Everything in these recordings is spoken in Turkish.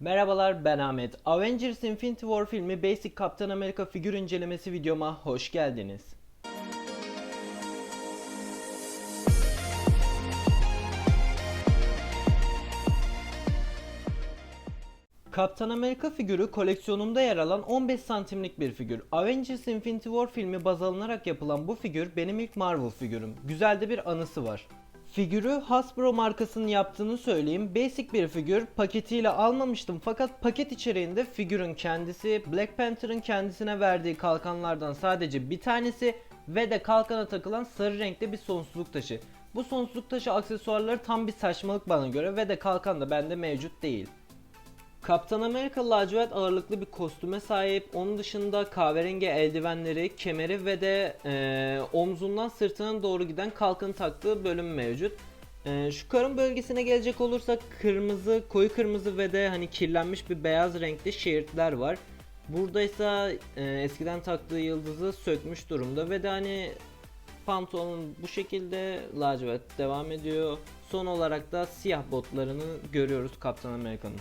Merhabalar ben Ahmet. Avengers Infinity War filmi Basic Kaptan Amerika figür incelemesi videoma hoş geldiniz. Kaptan Amerika figürü koleksiyonumda yer alan 15 santimlik bir figür. Avengers Infinity War filmi baz alınarak yapılan bu figür benim ilk Marvel figürüm. Güzel de bir anısı var. Figürü Hasbro markasının yaptığını söyleyeyim. Basic bir figür. Paketiyle almamıştım fakat paket içeriğinde figürün kendisi, Black Panther'ın kendisine verdiği kalkanlardan sadece bir tanesi ve de kalkana takılan sarı renkte bir sonsuzluk taşı. Bu sonsuzluk taşı aksesuarları tam bir saçmalık bana göre ve de kalkan da bende mevcut değil. Kaptan Amerika lacivert ağırlıklı bir kostüme sahip. Onun dışında kahverengi eldivenleri, kemeri ve de eee, omzundan sırtına doğru giden kalkın taktığı bölüm mevcut. Eee, şu karın bölgesine gelecek olursak kırmızı, koyu kırmızı ve de hani kirlenmiş bir beyaz renkli şeritler var. Burada ise eee, eskiden taktığı yıldızı sökmüş durumda ve de hani pantolonun bu şekilde lacivert devam ediyor. Son olarak da siyah botlarını görüyoruz Kaptan Amerika'nın.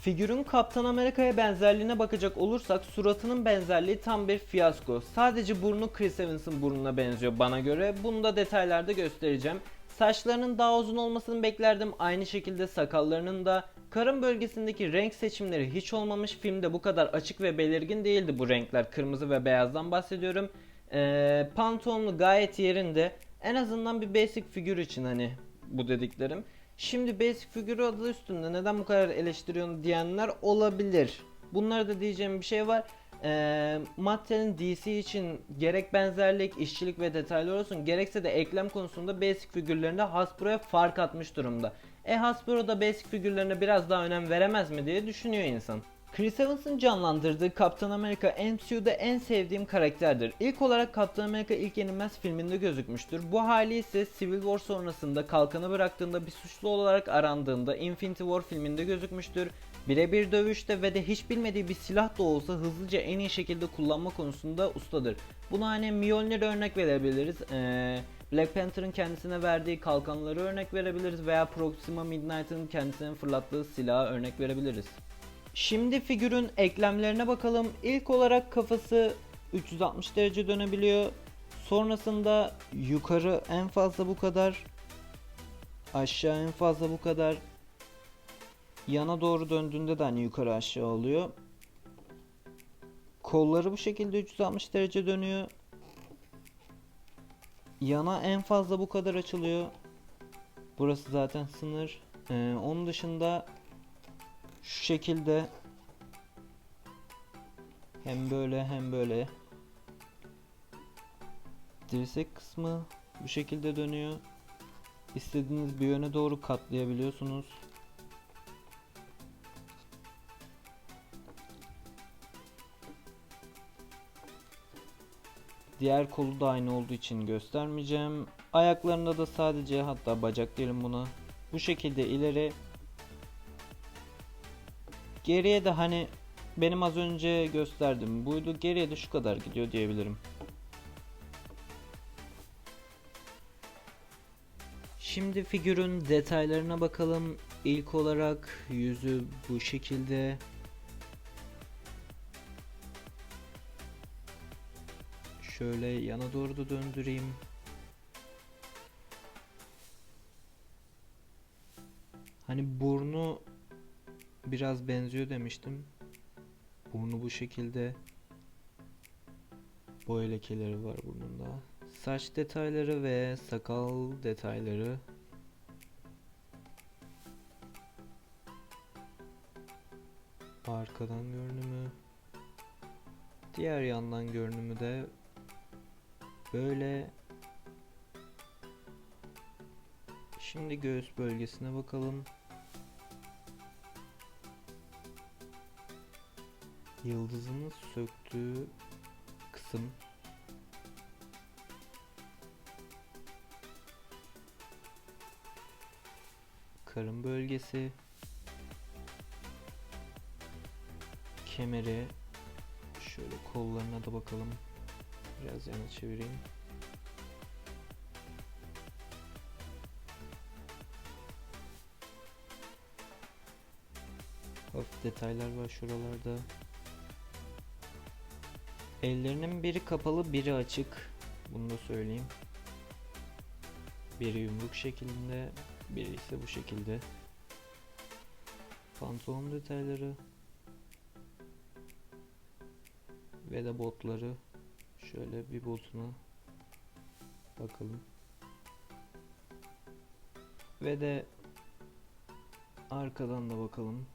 Figürün Kaptan Amerika'ya benzerliğine bakacak olursak suratının benzerliği tam bir fiyasko. Sadece burnu Chris Evans'ın burnuna benziyor bana göre. Bunu da detaylarda göstereceğim. Saçlarının daha uzun olmasını beklerdim. Aynı şekilde sakallarının da. Karın bölgesindeki renk seçimleri hiç olmamış. Filmde bu kadar açık ve belirgin değildi bu renkler. Kırmızı ve beyazdan bahsediyorum. Ee, pantolonu gayet yerinde. En azından bir basic figür için hani bu dediklerim. Şimdi basic figürü adı üstünde neden bu kadar eleştiriyorsun diyenler olabilir. Bunlara da diyeceğim bir şey var. Ee, Mattel'in DC için gerek benzerlik, işçilik ve detaylar olsun gerekse de eklem konusunda basic figürlerinde Hasbro'ya fark atmış durumda. E Hasbro da basic figürlerine biraz daha önem veremez mi diye düşünüyor insan. Chris Evans'ın canlandırdığı Kaptan Amerika MCU'da en sevdiğim karakterdir. İlk olarak Kaptan Amerika ilk Yenilmez filminde gözükmüştür. Bu hali ise Civil War sonrasında kalkanı bıraktığında bir suçlu olarak arandığında Infinity War filminde gözükmüştür. Birebir dövüşte ve de hiç bilmediği bir silah da olsa hızlıca en iyi şekilde kullanma konusunda ustadır. Buna hani Mjolnir'e örnek verebiliriz. Ee, Black Panther'ın kendisine verdiği kalkanları örnek verebiliriz veya Proxima Midnight'ın kendisine fırlattığı silahı örnek verebiliriz. Şimdi figürün eklemlerine bakalım. İlk olarak kafası 360 derece dönebiliyor. Sonrasında yukarı en fazla bu kadar. Aşağı en fazla bu kadar. Yana doğru döndüğünde de hani yukarı aşağı oluyor. Kolları bu şekilde 360 derece dönüyor. Yana en fazla bu kadar açılıyor. Burası zaten sınır. Ee, onun dışında şu şekilde hem böyle hem böyle dirsek kısmı bu şekilde dönüyor. İstediğiniz bir yöne doğru katlayabiliyorsunuz. Diğer kolu da aynı olduğu için göstermeyeceğim. Ayaklarında da sadece hatta bacak diyelim buna. Bu şekilde ileri Geriye de hani benim az önce gösterdim buydu. Geriye de şu kadar gidiyor diyebilirim. Şimdi figürün detaylarına bakalım. İlk olarak yüzü bu şekilde. Şöyle yana doğru da döndüreyim. Hani burnu biraz benziyor demiştim. Burnu bu şekilde. Boya lekeleri var burnunda. Saç detayları ve sakal detayları. Arkadan görünümü. Diğer yandan görünümü de böyle. Şimdi göğüs bölgesine bakalım. Yıldızını söktüğü kısım. Karın bölgesi. Kemeri. Şöyle kollarına da bakalım. Biraz yana çevireyim. Hafif detaylar var şuralarda. Ellerinin biri kapalı biri açık. Bunu da söyleyeyim. Biri yumruk şeklinde, biri ise bu şekilde. Pantolon detayları ve de botları. Şöyle bir botuna bakalım. Ve de arkadan da bakalım.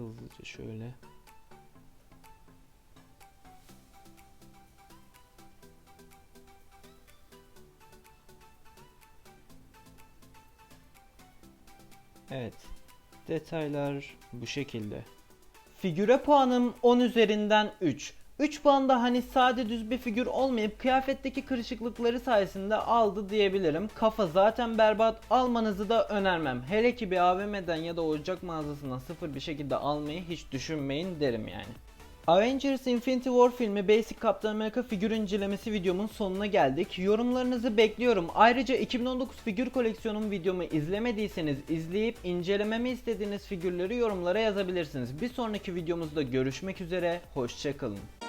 Hızlıca şöyle. Evet. Detaylar bu şekilde. Figüre puanım 10 üzerinden 3. 3 puan da hani sade düz bir figür olmayıp kıyafetteki kırışıklıkları sayesinde aldı diyebilirim. Kafa zaten berbat almanızı da önermem. Hele ki bir AVM'den ya da oyuncak mağazasından sıfır bir şekilde almayı hiç düşünmeyin derim yani. Avengers Infinity War filmi Basic Captain America figür incelemesi videomun sonuna geldik. Yorumlarınızı bekliyorum. Ayrıca 2019 figür koleksiyonum videomu izlemediyseniz izleyip incelememi istediğiniz figürleri yorumlara yazabilirsiniz. Bir sonraki videomuzda görüşmek üzere. Hoşçakalın.